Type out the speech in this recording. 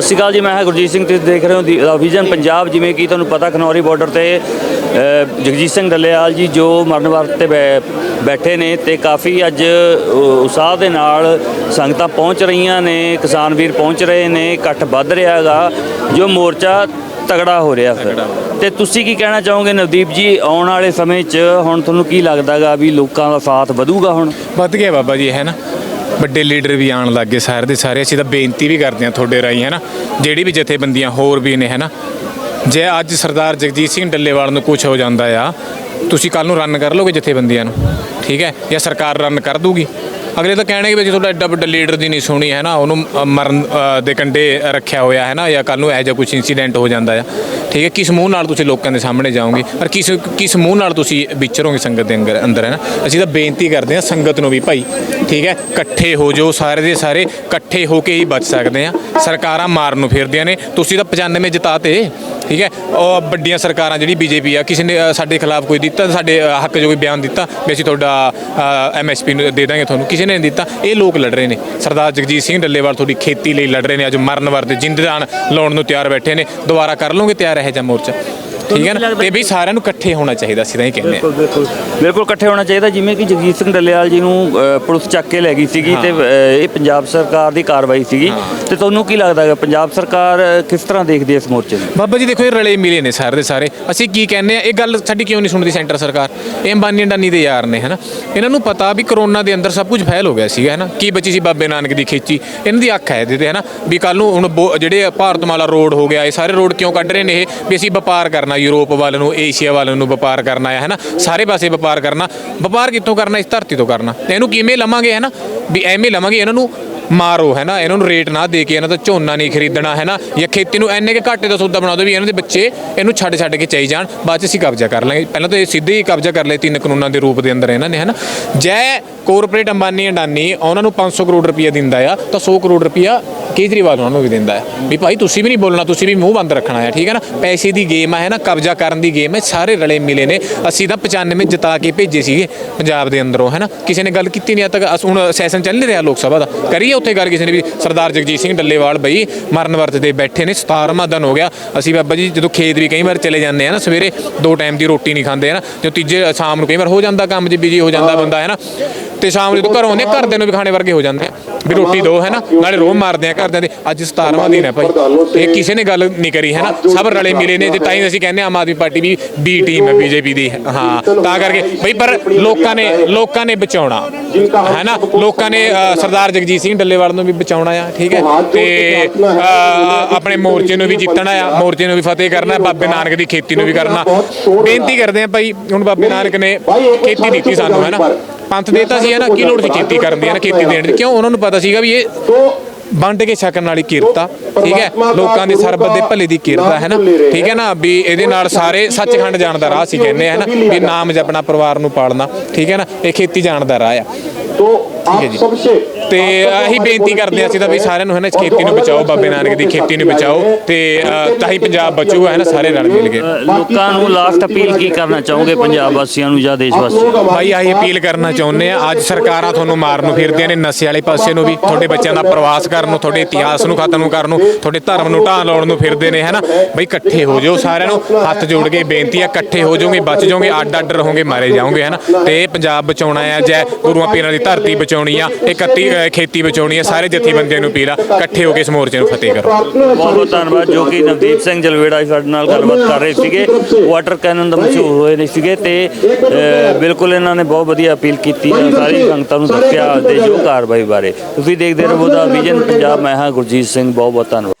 ਸਤਿ ਸ਼੍ਰੀ ਅਕਾਲ ਜੀ ਮੈਂ ਹਾਂ ਗੁਰਜੀਤ ਸਿੰਘ ਤੁਸੀਂ ਦੇਖ ਰਹੇ ਹੋ ਦੀ ਵਿਜ਼ਨ ਪੰਜਾਬ ਜਿਵੇਂ ਕਿ ਤੁਹਾਨੂੰ ਪਤਾ ਖਨੌਰੀ ਬਾਰਡਰ ਤੇ ਜਗਜੀਤ ਸਿੰਘ ਡੱਲੇਵਾਲ ਜੀ ਜੋ ਮਰਨ ਵਰਤ ਤੇ ਬੈਠੇ ਨੇ ਤੇ ਕਾਫੀ ਅੱਜ ਅ, ਉਤਸ਼ਾਹ ਦੇ ਨਾਲ ਸੰਗਤਾਂ ਪਹੁੰਚ ਰਹੀਆਂ ਨੇ ਕਿਸਾਨ ਵੀਰ ਪਹੁੰਚ ਰਹੇ ਨੇ ਇਕੱਠ ਵੱਧ ਰਿਹਾ ਹੈਗਾ ਜੋ ਮੋਰਚਾ ਤਗੜਾ ਹੋ ਰਿਹਾ ਫਿਰ ਤੇ ਤੁਸੀਂ ਕੀ ਕਹਿਣਾ ਚਾਹੋਗੇ ਨਵਦੀਪ ਜੀ ਆਉਣ ਵਾਲੇ ਸਮੇਂ 'ਚ ਹੁਣ ਤੁਹਾਨੂੰ ਕੀ ਲੱਗਦਾਗਾ ਵੀ ਲੋਕਾਂ ਦਾ ਸਾਥ ਵਧੂਗਾ ਹੁਣ? ਵੱਧ ਗਿਆ ਬਾਬਾ ਜੀ ਹੈ ਨਾ? ਵੱਡੇ ਲੀਡਰ ਵੀ ਆਉਣ ਲੱਗੇ ਸਾਰੇ ਦੇ ਸਾਰੇ। ਅਸੀਂ ਤਾਂ ਬੇਨਤੀ ਵੀ ਕਰਦੇ ਹਾਂ ਤੁਹਾਡੇ ਰਾਹੀਂ, ਹੈ ਨਾ? ਜਿਹੜੀ ਵੀ ਜਥੇਬੰਦੀਆਂ ਹੋਰ ਵੀ ਨੇ, ਹੈ ਨਾ? ਜੇ ਅੱਜ ਸਰਦਾਰ ਜਗਜੀਤ ਸਿੰਘ ਡੱਲੇਵਾਲ ਨੂੰ ਕੁਝ ਹੋ ਜਾਂਦਾ ਆ, ਤੁਸੀਂ ਕੱਲ ਨੂੰ ਰਨ ਕਰ ਲੋਗੇ ਜਥੇਬੰਦੀਆਂ ਨੂੰ? ਠੀਕ ਹੈ? ਜਾਂ ਸਰਕਾਰ ਰਨ ਕਰ ਦੂਗੀ? ਅਗਲੇ ਤਾਂ ਕਹਿਣਗੇ ਵੀ ਜੇ ਤੁਹਾਡਾ ਐਡਾ ਵੱਡਾ ਲੀਡਰ ਦੀ ਨਹੀਂ ਸੁਣੀ, ਹੈ ਨਾ? ਉਹਨੂੰ ਮਰਨ ਦੇ ਕੰਢੇ ਰੱਖਿਆ ਹੋਇਆ, ਹੈ ਨਾ? ਜਾਂ ਕੱਲ ਨੂੰ ਇਹੋ ਜਿਹਾ ਕੁਝ ਇਨਸੀਡੈਂਟ ਹੋ ਜਾਂਦਾ ਆ। ਠੀਕ ਹੈ? ਕਿਸ ਮੂੰਹ ਨਾਲ ਤੁਸੀਂ ਲੋਕਾਂ ਦੇ ਸਾਹਮਣੇ ਜਾਓਗੇ? ਪਰ ਕਿਸ ਕਿਸ ਮੂੰਹ ਨਾਲ ਤੁਸੀਂ ਵਿਚਰੋਗੇ ਸੰਗਤ ਦੇ ਅੰਦਰ ਅੰਦਰ, ਹੈ ਨਾ? ਅਸੀਂ ਤਾਂ ਬੇਨਤੀ ਕਰਦੇ ਹਾਂ ਸੰਗਤ ਨੂੰ ਵੀ, ਭਾਈ ਠੀਕ ਹੈ? ਇਕੱਠੇ ਹੋ ਜਾਓ ਸਾਰੇ ਦੇ ਸਾਰੇ, ਇਕੱਠੇ ਹੋ ਕੇ ਹੀ ਬਚ ਸਕਦੇ ਆ ਸਰਕਾਰਾਂ ਮਾਰਨ ਨੂੰ ਫਿਰਦੀਆਂ ਨੇ। ਤੁਸੀਂ ਤਾਂ 95 ਜਿਤਾਤੇ ਠੀਕ ਹੈ? ਉਹ ਵੱਡੀਆਂ ਸਰਕਾਰਾਂ ਜਿਹੜੀ ਬੀਜੇਪੀ ਆ, ਕਿਸੇ ਨੇ ਸਾਡੇ ਖਿਲਾਫ ਕੋਈ ਦਿੱਤਾ, ਸਾਡੇ ਹੱਕ 'ਚ ਕੋਈ ਬਿਆਨ ਦਿੱਤਾ, ਵੀ ਅਸੀਂ ਤੁਹਾਡਾ ਐਮਐਸਪੀ ਨੂੰ ਦੇ ਦਾਂਗੇ ਤੁਹਾਨੂੰ, ਕਿਸੇ ਨੇ ਨਹੀਂ ਦਿੱਤਾ। ਇਹ ਲੋਕ ਲੜ ਰਹੇ ਨੇ। ਸਰਦਾਰ ਜਗਜੀਤ ਸਿੰਘ ਡੱਲੇਵਾਲ ਤੁਹਾਡੀ ਖੇਤੀ ਲਈ ਲੜ ਰਹੇ ਨੇ। ਅੱਜ ਮਰਨ ਵਰਤੇ ਜਿੰਦਦਾਨ ਲਾਉਣ ਨੂੰ ਤਿਆਰ ਬੈਠੇ ਨੇ। ਦੁਬਾਰਾ ਕਰ ਲਓਗੇ ਤਿਆਰ ਇਹ ਜਿਹਾ ਮੋਰਚਾ? ਠੀਕ ਹੈ ਨਾ? ਤੇ ਵੀ ਸਾਰਿਆਂ ਨੂੰ ਇਕੱਠੇ ਹੋਣਾ ਚਾਹੀਦਾ ਅਸੀਂ ਤਾਂ ਇਹ ਕਹਿੰਦੇ ਹਾਂ। ਬਿਲਕੁਲ ਬਿਲਕੁਲ। ਇਕੱਠੇ ਹੋਣਾ ਚਾਹੀਦਾ ਜਿਵੇਂ ਕਿ ਜਗਜੀਤ ਸਿੰਘ ਡੱਲੇਵਾਲ ਜੀ ਨੂੰ ਅ, ਪੁਲਿਸ ਚੱਕ ਕੇ ਲੈ ਗਈ ਸੀਗੀ ਤੇ ਅ, ਇਹ ਪੰਜਾਬ ਸਰਕਾਰ ਦੀ ਕਾਰਵਾਈ ਸੀਗੀ। ਤੇ ਤੁਹਾਨੂੰ ਕੀ ਲੱਗਦਾ ਹੈ ਪੰਜਾਬ ਸਰਕਾਰ ਅ, ਕਿਸ ਤਰ੍ਹਾਂ ਦੇਖਦੀ ਹੈ ਇਸ ਮੋਰਚੇ ਨੂੰ? ਬਾਬਾ ਜੀ ਦੇਖੋ ਇਹ ਰਲੇ ਮਿਲੇ ਨੇ ਸਾਰੇ ਦੇ ਸਾਰੇ। ਅਸੀਂ ਕੀ ਕਹਿੰਦੇ ਆ ਇਹ ਗੱਲ ਸਾਡੀ ਕਿਉਂ ਨਹੀਂ ਸੁਣਦੀ ਸੈਂਟਰ ਸਰਕਾਰ? ਇਹ ਅੰਬਾਨੀ ਅੰਡਾਨੀ ਦੇ ਯਾਰ ਨੇ ਹਨਾ? ਇਹਨਾਂ ਨੂੰ ਪਤਾ ਵੀ ਕਰੋਨਾ ਦੇ ਅੰਦਰ ਸਭ ਕੁਝ ਫੈਲ ਹੋ ਗਿਆ ਸੀਗਾ ਹਨਾ? ਕੀ ਬਚੀ ਸੀ ਬਾਬੇ ਨਾਨਕ ਦੀ ਖੇਚੀ? ਇਹਨਾਂ ਦੀ ਅੱਖ ਹੈ ਇਹਦੇ ਤੇ ਹਨਾ? ਵੀ ਕੱਲ ਨੂੰ ਹੁਣ ਬੋ- ਜਿਹੜੇ ਭਾਰਤਮਾਲਾ ਰੋਡ ਹੋ ਗਿਆ ਇਹ ਸਾਰੇ ਰੋਡ ਕਿਉਂ ਕੱਢ ਰਹੇ ਨੇ ਇਹ? ਵੀ ਅਸੀਂ ਵਪਾਰ ਕਰਨਾ ਯੂਰਪ ਵੱਲ ਨੂੰ, ਏਸ਼ੀਆ ਵੱਲ ਨੂੰ ਵਪਾਰ ਕਰਨਾ ਹੈ ਨਾ ਸਾਰੇ ਪਾਸੇ ਵਪਾਰ ਕਰਨਾ। ਵਪਾਰ ਕਿੱਥੋਂ ਕਰਨਾ? ਇਸ ਧਰਤੀ ਤੋਂ ਕਰਨਾ। ਤੇ ਇਹਨੂੰ ਕਿਵੇਂ ਲਵਾਂਗੇ ਹੈ ਨਾ ਵੀ ਐਵੇਂ ਲਵਾਂਗੇ, ਇਹਨਾਂ ਨੂੰ ਮਾਰੋ, ਹੈ ਨਾ? ਇਹਨਾਂ ਨੂੰ ਰੇਟ ਨਾ ਦੇ ਕੇ ਇਹਨਾਂ ਦਾ ਝੋਨਾ ਨਹੀਂ ਖਰੀਦਣਾ, ਹੈ ਨਾ? ਜਾਂ ਖੇਤੀ ਨੂੰ ਐਨੇ ਕੇ ਘਾਟੇ ਦਾ ਸੌਦਾ ਬਣਾ ਦਿਓ ਵੀ ਇਹਨਾਂ ਦੇ ਬੱਚੇ ਇਹਨੂੰ ਛੱਡ ਛੱਡ ਕੇ ਚਾਈ ਜਾਣ, ਬਾਅਦ ਚ ਅਸੀਂ ਕਬਜ਼ਾ ਕਰ ਲਾਂਗੇ। ਪਹਿਲਾਂ ਤਾਂ ਇਹ ਸਿੱਧੇ ਹੀ ਕਬਜ਼ਾ ਕਰ ਲਏ ਤਿੰਨ ਕਾਨੂੰਨਾਂ ਦੇ ਰੂਪ ਦੇ ਅੰਦਰ ਇਹਨਾਂ ਨੇ, ਹੈ ਨਾ? ਜੈ ਕੋਰਪੋਰੇਟ ਅੰਬਾਨੀ ਅੰਡਾਨੀ, ਉਹਨਾਂ ਨੂੰ 500 ਕਰੋੜ ਰੁਪਈਆ ਦਿੰਦਾ ਆ, ਤਾਂ 100 ਕਰੋੜ ਰੁਪਈਆ ਕੇਜਰੀਵਾਲ ਉਹਨਾਂ ਨੂੰ ਵੀ ਦਿੰਦਾ ਹੈ ਵੀ ਭਾਈ ਤੁਸੀਂ ਵੀ ਨਹੀਂ ਬੋਲਣਾ, ਤੁਸੀਂ ਵੀ ਮੂੰਹ ਬੰਦ ਰੱਖਣਾ ਹੈ ਠੀਕ ਹੈ ਨਾ? ਪੈਸੇ ਦੀ ਗੇਮ ਹੈ ਨਾ? ਕਬਜ਼ਾ ਕਰਨ ਦੀ ਗੇਮ ਹੈ ਸਾਰੇ ਰਲੇ ਮਿਲੇ ਨੇ। ਅਸੀਂ ਤਾਂ 95 ਜਿਤਾ ਕੇ ਭੇਜੇ ਸੀਗੇ ਪੰਜਾਬ ਦੇ ਅੰਦਰੋਂ, ਹੈ ਨਾ? ਕਿਸੇ ਨੇ ਗੱਲ ਕੀਤੀ ਨਹੀਂ, ਅੱਜ ਤੱਕ ਅਸ- ਹੁਣ ਸੈਸ਼ਨ ਚੱਲ ਨਹੀਂ ਰਿਹਾ ਲੋਕ ਸਭਾ ਦਾ। ਕਰੀਏ ਉੱਥੇ ਗੱਲ ਕਿਸੇ ਨੇ ਵੀ ਸਰਦਾਰ ਜਗਜੀਤ ਸਿੰਘ ਡੱਲੇਵਾਲ ਬਈ ਮਰਨ ਵਰਤ ਤੇ ਬੈਠੇ ਨੇ 17ਵਾਂ ਦਿਨ ਹੋ ਗਿਆ। ਅਸੀਂ ਬਾਬਾ ਜੀ ਜਦੋਂ ਖੇਤ ਵੀ ਕਈ ਵਾਰ ਚਲੇ ਜਾਂਦੇ ਆ ਨਾ, ਸਵੇਰੇ ਦੋ ਟਾਈਮ ਦੀ ਰੋਟੀ ਨਹੀਂ ਖਾਂਦੇ ਹੈ ਨਾ ਤੀਜੇ ਸ਼ਾਮ ਨੂੰ ਕਈ ਵਾਰ ਹੋ ਜਾਂਦਾ ਕੰਮ 'ਚ ਬਿਜ਼ੀ ਹੋ ਜਾਂਦਾ ਬੰਦਾ, ਹੈ ਨਾ। ਤੇ ਸ਼ਾਮ ਨੂੰ ਜਦੋਂ ਘਰੋਂ ਆਉਂਦੇ ਘਰਦਿਆਂ ਨੂੰ ਵੀ ਖਾਣੇ ਵਰਗੇ ਹੋ ਜਾਂਦੇ ਆ ਵੀ ਰੋਟੀ ਦੋ, ਹੈ ਨਾ। ਨਾਲੇ ਰੋਹ ਮਾਰਦੇ ਆ ਘਰਦਿਆਂ ਦੇ, ਅੱਜ 17ਵਾਂ ਦਿਨ ਹੈ ਭਾਈ। ਇਹ ਕਿਸੇ ਨੇ ਗੱਲ ਨਹੀਂ ਕਰੀ, ਹੈ ਨਾ। ਸਭ ਰਲੇ ਮਿਲੇ ਨੇ ਤੇ ਤਾਂ ਹੀ ਅਸੀਂ ਕਹਿੰਦੇ ਆ ਆਮ ਆਦਮੀ ਪਾਰਟੀ ਵੀ ਬੀ ਟੀਮ ਹੈ ਬੀਜੇਪੀ ਦੀ, ਹਾਂ। ਤਾਂ ਕਰਕੇ ਬਈ ਪਰ ਲੋਕਾਂ ਨੇ ਲੋਕਾਂ ਨੇ ਬਚਾਉਣਾ, ਹੈ ਨਾ। ਲੋਕਾਂ ਨੇ ਸਰਦਾਰ ਜਗਜੀਤ ਸਿੰਘ ਬੱਲੇਵਾਲ ਨੂੰ ਵੀ ਬਚਾਉਣਾ ਆ ਠੀਕ ਹੈ? ਤੇ ਆਪਣੇ ਮੋਰਚੇ ਨੂੰ ਵੀ ਜਿੱਤਣਾ ਆ ਮੋਰਚੇ ਨੂੰ ਵੀ ਫਤਿਹ ਕਰਨਾ ਬਾਬੇ ਨਾਨਕ ਦੀ ਖੇਤੀ ਨੂੰ ਵੀ ਕਰਨਾ। ਬੇਨਤੀ ਕਰਦੇ ਆ ਭਾਈ ਹੁਣ ਬਾਬੇ ਨਾਨਕ ਨੇ ਖੇਤੀ ਦਿੱਤੀ ਸਾਨੂੰ ਹੈ ਨਾ? ਪੰਥ ਦੇਤਾ ਸੀ ਹੈ ਨਾ? ਕੀ ਲੋੜ ਸੀ ਖੇਤੀ ਕਰਨ ਦੀ ਹੈ ਨਾ? ਖੇਤੀ ਦੇਣ ਦੀ। ਕਿਉਂ? ਉਹਨਾਂ ਨੂੰ ਪਤਾ ਸੀਗਾ ਵੀ ਇਹ ਵੰਡ ਕੇ ਛਕਣ ਵਾਲੀ ਕਿਰਤਾ ਠੀਕ ਹੈ? ਲੋਕਾਂ ਦੇ ਸਰਬਤ ਦੇ ਭਲੇ ਦੀ ਕਿਰਤਾ ਹੈ ਨਾ? ਠੀਕ ਹੈ ਨਾ? ਵੀ ਇਹਦੇ ਨਾਲ ਸਾਰੇ ਸੱਚਖੰਡ ਜਾਣ ਦਾ ਰਾਹ ਸੀ ਕਹਿੰਦੇ ਹੈ ਨਾ? ਵੀ ਨਾਮ ਜਪਣਾ ਪਰਿਵਾਰ ਨੂੰ ਪਾਲਣਾ ਠੀਕ ਹੈ ਨਾ? ਇਹ ਖੇਤੀ ਜਾਣ ਦਾ ਰਾਹ ਆ। ਤੋ ਆਪ ਸਭ ਸੇ ਤੇ ਅਸੀਂ ਬੇਨਤੀ ਕਰਦੇ ਹਾਂ ਅਸੀਂ ਤਾਂ ਵੀ ਸਾਰਿਆਂ ਨੂੰ ਹੈ ਨਾ ਖੇਤੀ ਨੂੰ ਬਚਾਓ ਬਾਬੇ ਨਾਨਕ ਦੀ ਖੇਤੀ ਨੂੰ ਬਚਾਓ ਤੇ ਅ, ਤਾਂ ਹੀ ਪੰਜਾਬ ਬਚੂਗਾ ਹੈ ਨਾ ਸਾਰੇ ਰਲ ਮਿਲ ਕੇ। ਲੋਕਾਂ ਨੂੰ ਲਾਸਟ ਅਪੀਲ ਕੀ ਕਰਨਾ ਚਾਹੋਗੇ ਪੰਜਾਬ ਵਾਸੀਆਂ ਨੂੰ ਜਾਂ ਦੇਸ਼ ਵਾਸੀਆਂ ਨੂੰ? ਭਾਈ ਆਹੀ ਅਪੀਲ ਕਰਨਾ ਚਾਹੁੰਦੇ ਆ ਅੱਜ ਸਰਕਾਰਾਂ ਤੁਹਾਨੂੰ ਮਾਰਨ ਨੂੰ ਫਿਰਦੀਆਂ ਨੇ ਨਸ਼ੇ ਵਾਲੇ ਪਾਸੇ ਨੂੰ ਵੀ ਤੁਹਾਡੇ ਬੱਚਿਆਂ ਦਾ ਪ੍ਰਵਾਸ ਕਰਨ ਨੂੰ ਤੁਹਾਡੇ ਇਤਿਹਾਸ ਨੂੰ ਖਤਮ ਕਰਨ ਨੂੰ ਤੁਹਾਡੇ ਧਰਮ ਨੂੰ ਢਾਹ ਲਾਉਣ ਨੂੰ ਫਿਰਦੇ ਨੇ ਹੈਨਾ ਬਈ ਇਕੱਠੇ ਹੋ ਜਾਓ ਸਾਰਿਆਂ ਨੂੰ ਹੱਥ ਜੋੜ ਕੇ ਬੇਨਤੀ ਆ ਇਕੱਠੇ ਹੋ ਜਾਓਗੇ ਬਚ ਜਾਓਗੇ ਅੱਡ ਅੱਡ ਰਹੋਗੇ ਮਾਰੇ ਜਾਓਗੇ ਹੈਨਾ ਤੇ ਪੰਜਾਬ ਬਚਾਉਣਾ ਆ ਜੈ ਗੁਰੂਆਂ ਪੀਰਾਂ ਦੀ ਧਰਤੀ ਬਚਾਉਣੀ ਆ 31 ਖੇਤੀ ਬਚਾਉਣੀ ਹੈ, ਸਾਰੇ ਜਥੇਬੰਦੀਆਂ ਨੂੰ ਅਪੀਲ ਆ, ਇਕੱਠੇ ਹੋ ਕੇ ਇਸ ਮੋਰਚੇ ਨੂੰ ਫਤਿਹ ਕਰੋ। ਬਹੁਤ ਬਹੁਤ ਧੰਨਵਾਦ, ਜੋ ਕਿ ਨਵਦੀਪ ਸਿੰਘ ਜਲਵੇੜਾ ਸਾਡੇ ਨਾਲ ਗੱਲਬਾਤ ਕਰ ਰਹੇ ਸੀਗੇ। ਵਾਟਰ ਕੈਨਨ ਦਾ ਮਸ਼ਹੂਰ ਹੋਏ ਨੇ ਸੀਗੇ ਤੇ ਬਿਲਕੁਲ ਇਹਨਾਂ ਨੇ ਬਹੁਤ ਵਧੀਆ ਅਪੀਲ ਕੀਤੀ ਸਾਰੀ ਸੰਗਤਾਂ ਨੂੰ ਦੱਸਿਆ ਤੇ ਜੋ ਕਾਰਵਾਈ ਬਾਰੇ। ਤੁਸੀਂ ਦੇਖਦੇ ਰਹੋ ਦਾ ਵਿਜਨ ਪੰਜਾਬ ਮੈਂ ਹਾਂ ਗੁਰਜੀਤ ਸਿੰਘ ਬਹੁਤ ਬਹੁਤ ਧੰਨਵਾਦ।